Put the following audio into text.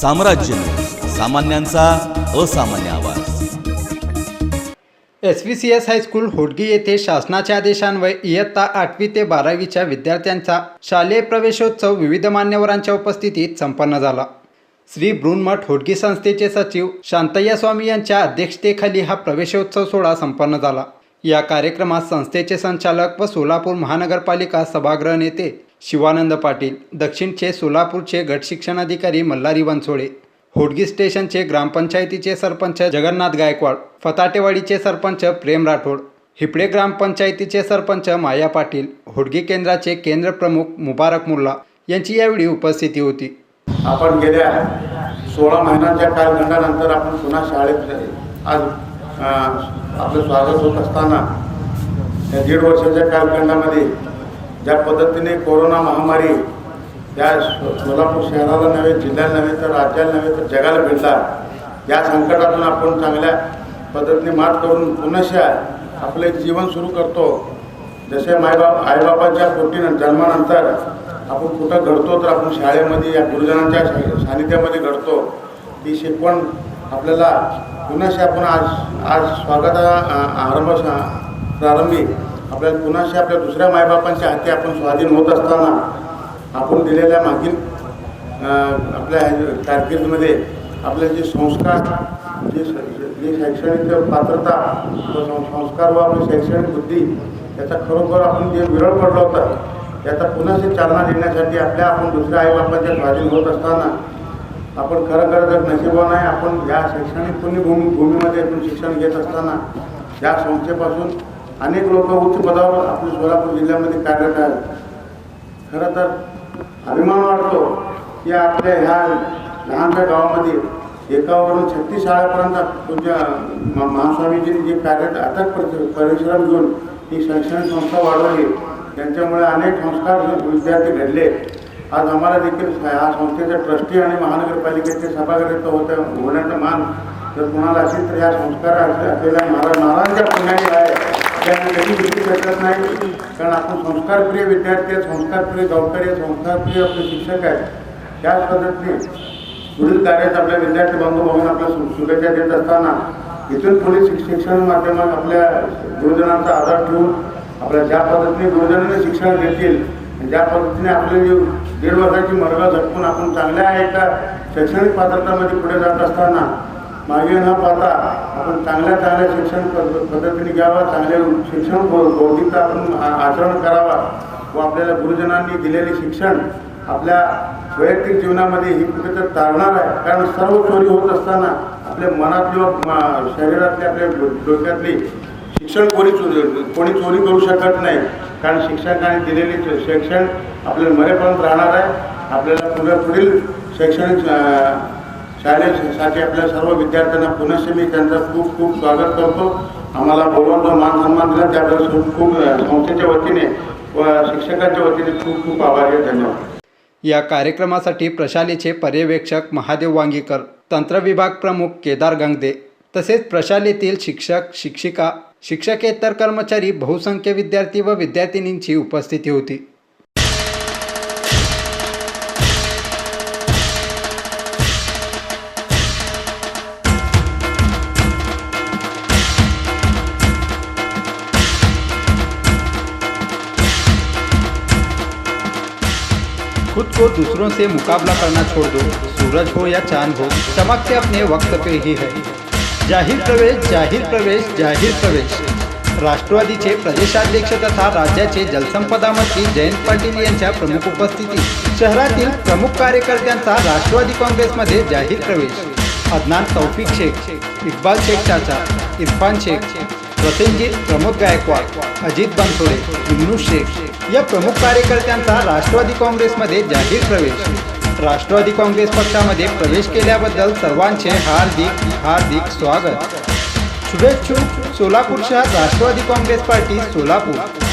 साम्राज्य सामान्यांचा असामान्य आवाज. S V C S high school Hodgi येथे शासनाच्या आदेशान्वये इयत्ता आठवी ते बारावीच्या विद्यार्थ्यांचा शालेय प्रवेशोत्सव विविध मान्यवरांच्या उपस्थितीत संपन्न झाला. श्री ब्रूनमठ होडगी संस्थेचे सचिव शांतय्या स्वामी यांच्या अध्यक्षतेखाली हा प्रवेशोत्सव सोहळा संपन्न झाला. या कार्यक्रमात संस्थेचे संचालक व सोलापूर महानगरपालिका सभागृह नेते शिवानंद पाटील दक्षिणचे सोलापूरचे गटशिक्षणाधिकारी मल्हारी बनसोडे होडगी स्टेशनचे ग्रामपंचायतीचे सरपंच जगन्नाथ गायकवाड फताटेवाडीचे सरपंच प्रेम राठोड हिपडे ग्रामपंचायतीचे सरपंच माया पाटील होडगी केंद्राचे केंद्र प्रमुख मुबारक मुल्ला यांची यावेळी उपस्थिती होती. आपण गेल्या सोळा महिन्यांच्या कालखंडानंतर आपण पुन्हा शाळेत आज आपलं स्वागत होत असताना या दीड वर्षाच्या कालखंडामध्ये ज्या पद्धतीने कोरोना महामारी या सोलापूर शहराला नव्हे जिल्ह्याला नव्हे तर राज्याला नव्हे तर जगाला भेटला या संकटातून आपण चांगल्या पद्धतीने मात करून पुनशा आपले जीवन सुरू करतो. जसे मायबाप आईबापाच्या पोटीनं जन्मानंतर आपण कुठं घडतो तर आपण शाळेमध्ये या गुरुजनांच्या सानिध्यामध्ये घडतो. ती शिकवण आपल्याला पुनशा आपण आज आज स्वागत आरंभ प्रारंभी आपल्याला कुणाशी आपल्या दुसऱ्या मायबापांच्या हाती आपण स्वाधीन होत असताना आपण दिलेल्या मागील आपल्या कारकिर्दीमध्ये आपले जे संस्कार जे जे जी शैक्षणिक पात्रता व सं- संस्कार व आपली शैक्षणिक बुद्धी याचा खरोखर आपण जे विरळ पडलं होतं याचा पुन्हा चालना देण्यासाठी आपल्या आपण दुसऱ्या आईबापाच्या स्वाधीन होत असताना आपण खरं खरं जर नशिबान आहे आपण या शैक्षणिक पुण्यभूमी भूमीमध्ये आपण शिक्षण घेत असताना या संस्थेपासून अनेक लोक उच्च पदावर आपल्या सोलापूर जिल्ह्यामध्ये कार्यरत आहेत. खरं तर अभिमान वाटतो की आपल्या ह्या लहानशा गावामध्ये एकावरून छत्तीस शाळेपर्यंत तुमच्या म- महास्वामीजींनी जे कार्य अथक परिश्रम घेऊन ही शैक्षणिक संस्था वाढवली त्यांच्यामुळे अनेक संस्कार विद्यार्थी घडले. आज आम्हाला देखील ह्या संस्थेचे ट्रस्टी आणि महानगरपालिकेचे सभागृह होतं होण्याचा मान जर कुणाला असेल तर या संस्कार असलेल्या महाराज महाराजांच्या पुण्याने आहे. त्यांना कधी भेटू शकत नाही. कारण आपण संस्कारप्रिय विद्यार्थी आहेत संस्कारप्रिय गावकरी आहेत संस्कारप्रिय आपले शिक्षक आहेत. त्याच पद्धतीने पुढील कार्यात आपल्या विद्यार्थी बांधव बघून आपल्या शुभेच्छा देत असताना इथून पुढे शिक्षण माध्यमात आपल्या गुरुजनांचा आधार ठेवून आपल्या ज्या पद्धतीने गुरुजनांनी शिक्षण घेतील आणि ज्या पद्धतीने आपले जे दीड वर्षाची मर्ग झटकून आपण चांगल्या एका शैक्षणिक पात्रतामध्ये पुढे जात असताना मागे न पाहता आपण चांगल्या चांगल्या शिक्षण पद्धतीने घ्यावा चांगले शिक्षण बौ- बौद्धिकता आपण आचरण करावा व आपल्याला गुरुजनांनी दिलेले शिक्षण आपल्या वैयक्तिक जीवनामध्ये ही कुठेतरी तारणार आहे. कारण सर्व चोरी होत असताना आपल्या मनातली व शरीरातली आपल्या डोक्यातली शिक्षण कोणी चोरी कोणी चोरी करू शकत नाही. कारण शिक्षकांनी दिलेले शिक्षण आपल्याला मरेपर्यंत राहणार आहे. आपल्याला पुढे पुढील शैक्षणिक शाळेसाठी आपल्या सर्व विद्यार्थ्यांना पुनश्च मी त्यांचं खूप खूप स्वागत करतो. आम्हाला बोलवून मान सन्मान दिला त्याबद्दल खूप खूप संस्थेच्या वतीने व शिक्षकांच्या वतीने खूप खूप आभारी धन्यवाद. या कार्यक्रमासाठी प्रशालेचे पर्यवेक्षक महादेव वांगीकर तंत्र विभाग प्रमुख केदार गंगदे तसेच प्रशालेतील शिक्षक शिक्षिका शिक्षकेतर कर्मचारी बहुसंख्य विद्यार्थी व विद्यार्थिनींची उपस्थिती होती. खुद को दूसरों से मुकाबला करना छोड़ दो। सूरज हो या चांद हो चमकते अपने वक्त पे ही है। जाहीर प्रवेश जाहीर प्रवेश जाहीर प्रवेश। राष्ट्रवादीचे प्रदेशाध्यक्ष तथा राज्याचे जलसंपदा मंत्री जयंत पाटील यांच्या प्रमुख उपस्थितीत शहरातील प्रमुख कार्यकर्त्यांचा राष्ट्रवादी काँग्रेसमध्ये जाहीर प्रवेश। अदनान तौफिक शेख इक्बाल शेख चाचा इरफान शेख प्रसेनजीत प्रमोद गायकवाड अजित बनसोडे युनुस शेख या प्रमुख कार्यकर्त्यांचा राष्ट्रवादी काँग्रेसमध्ये जाहीर प्रवेश. राष्ट्रवादी काँग्रेस पक्षामध्ये प्रवेश केल्याबद्दल सर्वांचे हार्दिक हार्दिक स्वागत. शुभेच्छुक सोलापूर शहर राष्ट्रवादी काँग्रेस पार्टी सोलापूर.